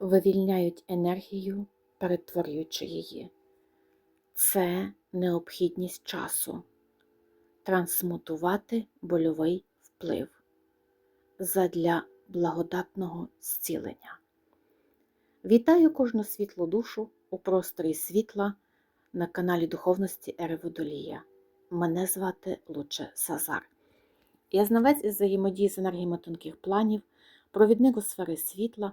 вивільняють енергію, перетворюючи її. Це необхідність часу трансмутувати больовий вплив задля благодатного зцілення. Вітаю кожну світлу душу у просторі світла на каналі Духовності Ери Водолія. Мене звати Луче Сазар. Я знавець із взаємодії з енергіями тонких планів, провідник у сфери світла,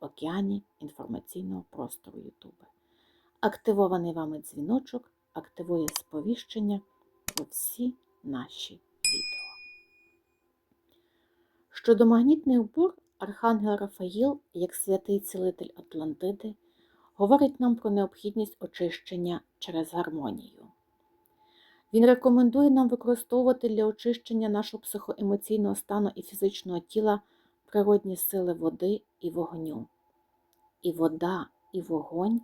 океані інформаційного простору YouTube. Активований вами дзвіночок активує сповіщення про всі наші відео. Щодо магнітних бур, Архангел Рафаїл, як святий цілитель Атлантиди, говорить нам про необхідність очищення через гармонію. Він рекомендує нам використовувати для очищення нашого психоемоційного стану і фізичного тіла природні сили води і вогню. І вода, і вогонь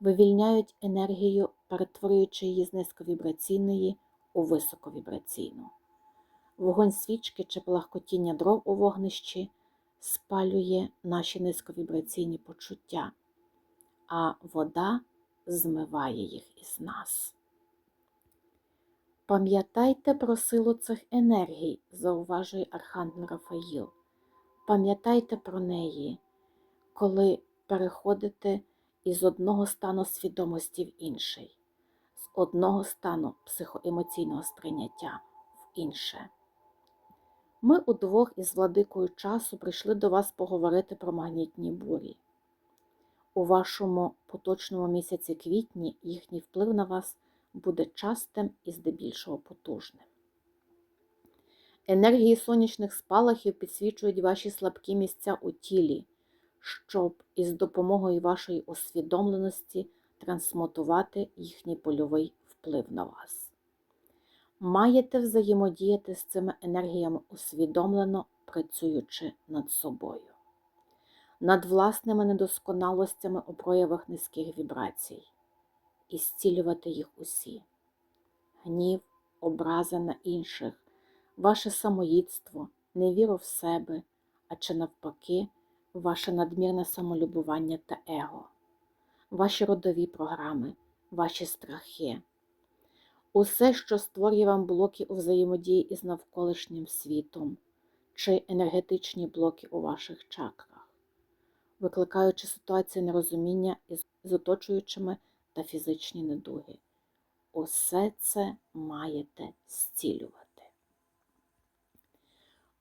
вивільняють енергію, перетворюючи її з низьковібраційної у високовібраційну. Вогонь свічки чи палахкотіння дров у вогнищі спалює наші низьковібраційні почуття, а вода змиває їх із нас. Пам'ятайте про силу цих енергій, зауважує Архангел Рафаїл. Пам'ятайте про неї, коли переходите із одного стану свідомості в інший, з одного стану психоемоційного сприйняття в інше. Ми удвох із владикою часу прийшли до вас поговорити про магнітні бурі. У вашому поточному місяці квітні їхній вплив на вас буде частим і здебільшого потужним. Енергії сонячних спалахів підсвічують ваші слабкі місця у тілі, щоб із допомогою вашої усвідомленості трансмутувати їхній польовий вплив на вас. Маєте взаємодіяти з цими енергіями усвідомлено, працюючи над собою, над власними недосконалостями у проявах низьких вібрацій і зцілювати їх усі. Гнів, образа на інших, ваше самоїдство, невіру в себе, а чи навпаки, ваше надмірне самолюбування та его, ваші родові програми, ваші страхи. Усе, що створює вам блоки у взаємодії із навколишнім світом, чи енергетичні блоки у ваших чакрах, викликаючи ситуації нерозуміння із оточуючими та фізичні недуги. Усе це маєте зцілювати.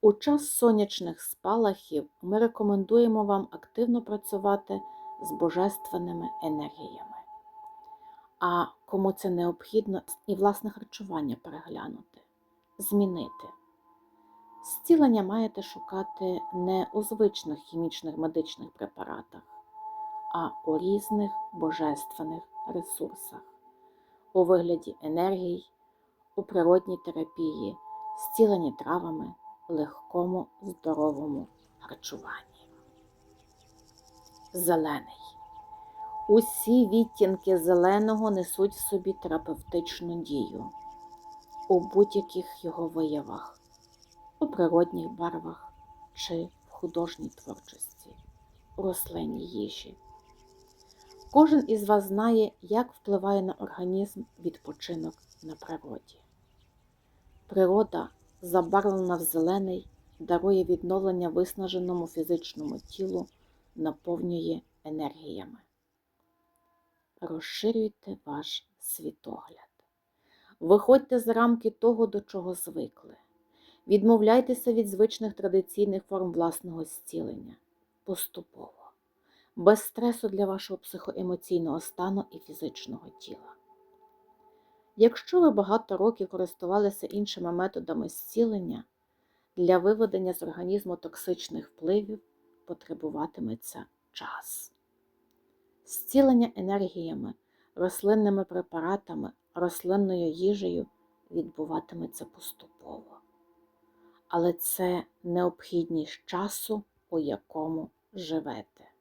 У час сонячних спалахів ми рекомендуємо вам активно працювати з божественними енергіями. А кому це необхідно, і власне харчування переглянути, змінити. Зцілення маєте шукати не у звичних хімічних медичних препаратах, а у різних божественних ресурсах, у вигляді енергій, у природній терапії, зцілені травами, легкому здоровому харчуванні. Зелений. Усі відтінки зеленого несуть в собі терапевтичну дію у будь-яких його виявах, у природних барвах чи в художній творчості, у рослинній їжі. Кожен із вас знає, як впливає на організм відпочинок на природі. Природа, забарвлена в зелений, дарує відновлення виснаженому фізичному тілу, наповнює енергіями. Розширюйте ваш світогляд. Виходьте з рамки того, до чого звикли. Відмовляйтеся від звичних традиційних форм власного зцілення поступово без стресу для вашого психоемоційного стану і фізичного тіла. Якщо ви багато років користувалися іншими методами зцілення, для виведення з організму токсичних впливів потребуватиметься час. Зцілення енергіями, рослинними препаратами, рослинною їжею відбуватиметься поступово. Але це необхідність часу, у якому живете.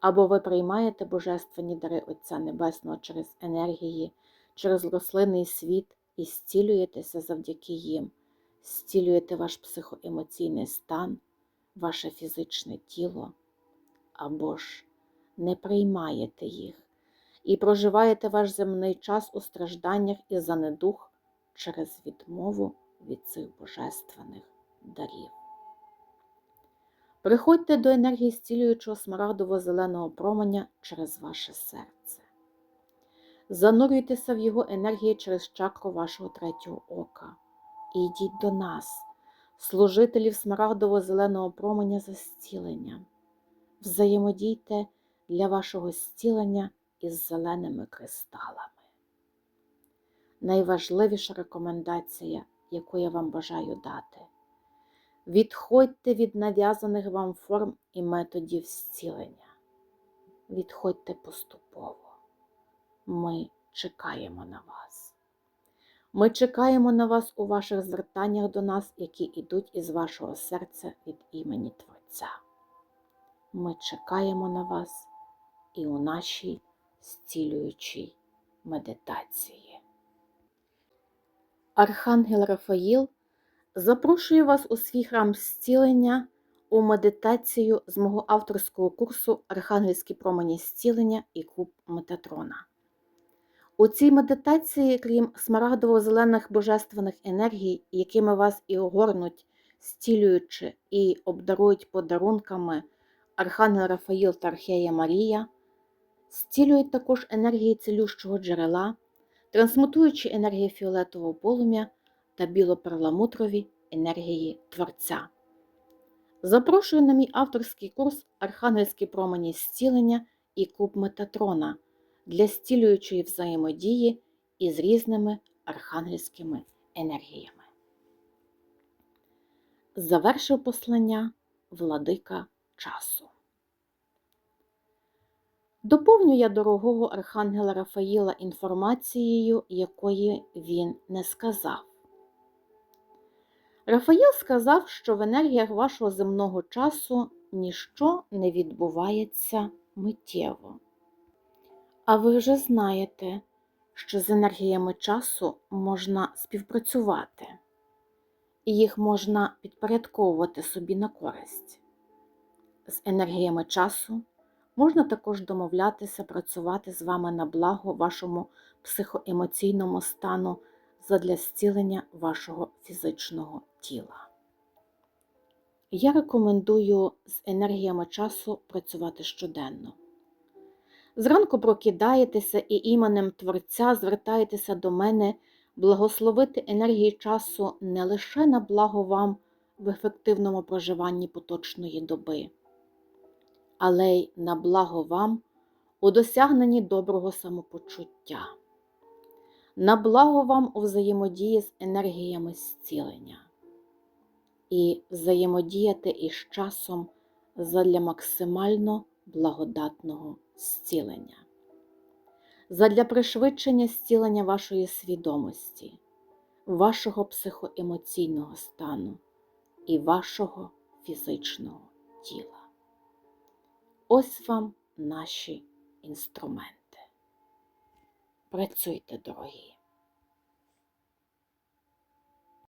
Або ви приймаєте божественні дари Отця Небесного через енергії, через рослинний світ і зцілюєтеся завдяки їм, зцілюєте ваш психоемоційний стан, ваше фізичне тіло, або ж не приймаєте їх і проживаєте ваш земний час у стражданнях і занедух через відмову від цих божественних дарів. Приходьте до енергії зцілюючого смарагдово-зеленого променя через ваше серце. Занурюйтеся в його енергії через чакру вашого третього ока. І йдіть до нас, служителів смарагдово-зеленого променя за зцілення. Взаємодійте для вашого зцілення із зеленими кристалами. Найважливіша рекомендація, яку я вам бажаю дати. Відходьте від нав'язаних вам форм і методів зцілення. Відходьте поступово. Ми чекаємо на вас. Ми чекаємо на вас у ваших звертаннях до нас, які йдуть із вашого серця від імені Творця. Ми чекаємо на вас і у нашій зцілюючій медитації. Архангел Рафаїл запрошую вас у свій храм зцілення у медитацію з мого авторського курсу Архангельські промені зцілення і клуб Метатрона. У цій медитації, крім смарагдово-зелених божественних енергій, якими вас і огорнуть, зцілюючи і обдарують подарунками Архангел Рафаїл та Архея Марія, зцілюють також енергії цілющого джерела, трансмутуючи енергії фіолетового полум'я та білоперламутрові енергії Творця. Запрошую на мій авторський курс Архангельські промені зцілення і клуб Метатрона для зцілюючої взаємодії із різними архангельськими енергіями. Завершив послання Владика часу. Доповню я дорогого архангела Рафаїла інформацією, якої він не сказав. Рафаїл сказав, що в енергіях вашого земного часу ніщо не відбувається миттєво. А ви вже знаєте, що з енергіями часу можна співпрацювати, і їх можна підпорядковувати собі на користь. З енергіями часу можна також домовлятися працювати з вами на благо вашому психоемоційному стану задля зцілення вашого фізичного тіла. Я рекомендую з енергіями часу працювати щоденно. Зранку прокидаєтеся і іменем Творця звертаєтеся до мене благословити енергії часу не лише на благо вам в ефективному проживанні поточної доби, але й на благо вам у досягненні доброго самопочуття, на благо вам у взаємодії з енергіями зцілення. І взаємодіяти із часом задля максимально благодатного зцілення, задля пришвидшення зцілення вашої свідомості, вашого психоемоційного стану і вашого фізичного тіла. Ось вам наші інструменти. Працюйте, дорогі!